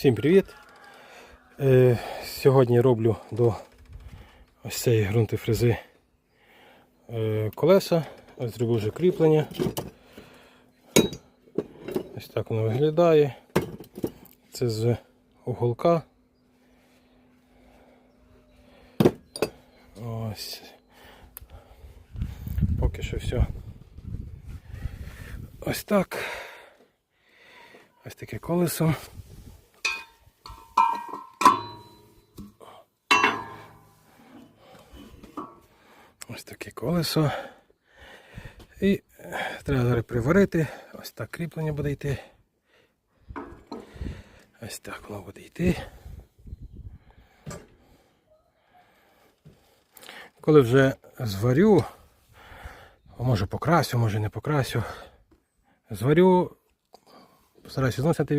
Всім привіт! Е, сьогодні роблю до ось цієї ґрунтофрези е, колеса. Ось зробив вже кріплення. Ось так воно виглядає. Це з уголка. Ось. Поки що все. Ось так. Ось таке колесо. Ось таке колесо. І треба зараз приварити. Ось так кріплення буде йти. Ось так воно буде йти. Коли вже зварю, може покрасю, може не покрасю. Зварю, постараюся зносити